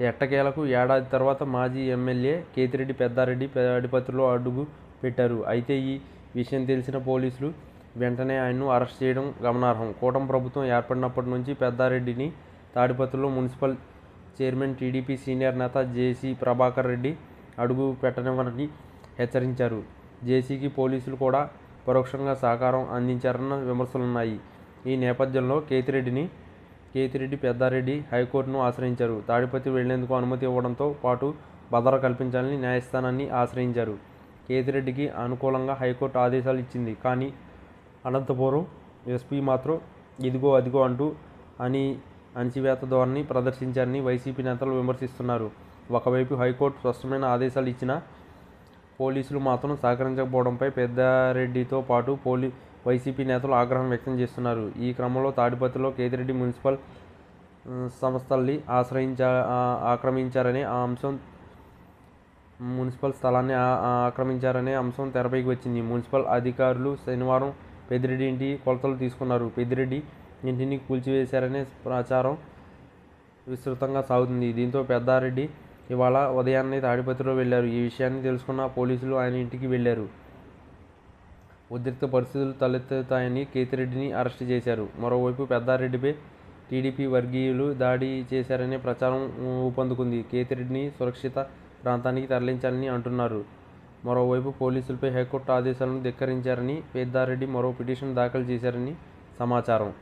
ఎట్టకేలకు ఏడాది తర్వాత మాజీ ఎమ్మెల్యే కేతిరెడ్డి పెద్దారెడ్డి అడిపత్రిలో అడుగు పెట్టారు. అయితే ఈ విషయం తెలిసిన పోలీసులు వెంటనే ఆయన్ను అరెస్ట్ చేయడం గమనార్హం. కూటమి ప్రభుత్వం ఏర్పడినప్పటి నుంచి పెద్దారెడ్డిని తాడిపత్రిలో మున్సిపల్ చైర్మన్ టీడీపీ సీనియర్ నేత జేసీ ప్రభాకర్ రెడ్డి అడుగు పెట్టనివ్వనని హెచ్చరించారు. జేసీకి పోలీసులు కూడా పరోక్షంగా సహకారం అందించారన్న విమర్శలున్నాయి. ఈ నేపథ్యంలో కేతిరెడ్డిని కేతిరెడ్డి పెద్దారెడ్డి హైకోర్టును ఆశ్రయించారు. తాడిపత్రి వెళ్ళేందుకు అనుమతి ఇవ్వడంతో పాటు భద్రత కల్పించాలని న్యాయస్థానాన్ని ఆశ్రయించారు. కేతిరెడ్డికి అనుకూలంగా హైకోర్టు ఆదేశాలు ఇచ్చింది. కానీ అనంతపురం ఎస్పీ మాత్రం ఇదిగో అదిగో అంటూ అని అణచివేత ధోరణి ప్రదర్శించారని వైసీపీ నేతలు విమర్శిస్తున్నారు. ఒకవైపు హైకోర్టు స్పష్టమైన ఆదేశాలు ఇచ్చినా పోలీసులు మాత్రం సహకరించకపోవడంపై పెద్దారెడ్డితో పాటు పోలీ వైసీపీ నేతలు ఆగ్రహం వ్యక్తం చేస్తున్నారు. ఈ క్రమంలో తాడిపత్రిలో కేతిరెడ్డి మున్సిపల్ సంస్థల్ని ఆశ్రయించా ఆక్రమించారనే ఆ అంశం మున్సిపల్ స్థలాన్ని ఆక్రమించారనే అంశం తెరపైకి వచ్చింది. మున్సిపల్ అధికారులు శనివారం పెద్దిరెడ్డి ఇంటి కొలతలు తీసుకున్నారు. పెద్దిరెడ్డి ఇంటిని కూల్చివేశారనే ప్రచారం విస్తృతంగా సాగుతుంది. దీంతో పెద్దారెడ్డి ఇవాళ ఉదయాన్నే తాడిపత్రిలో వెళ్ళారు. ఈ విషయాన్ని తెలుసుకున్న పోలీసులు ఆయన ఇంటికి వెళ్ళారు. ఉద్రిక్త పరిస్థితులు తలెత్తుతాయని కేతిరెడ్డిని అరెస్ట్ చేశారు. మరోవైపు పెద్దారెడ్డిపై టీడీపీ వర్గీయులు దాడి చేశారనే ప్రచారం ఊపందుకుంది. కేతిరెడ్డిని సురక్షిత ప్రాంతానికి తరలించాలని అంటున్నారు. మరోవైపు పోలీసులపై హైకోర్టు ఆదేశాలను ధిక్కరించారని పెద్దారెడ్డి మరో పిటిషన్ దాఖలు చేశారని సమాచారం.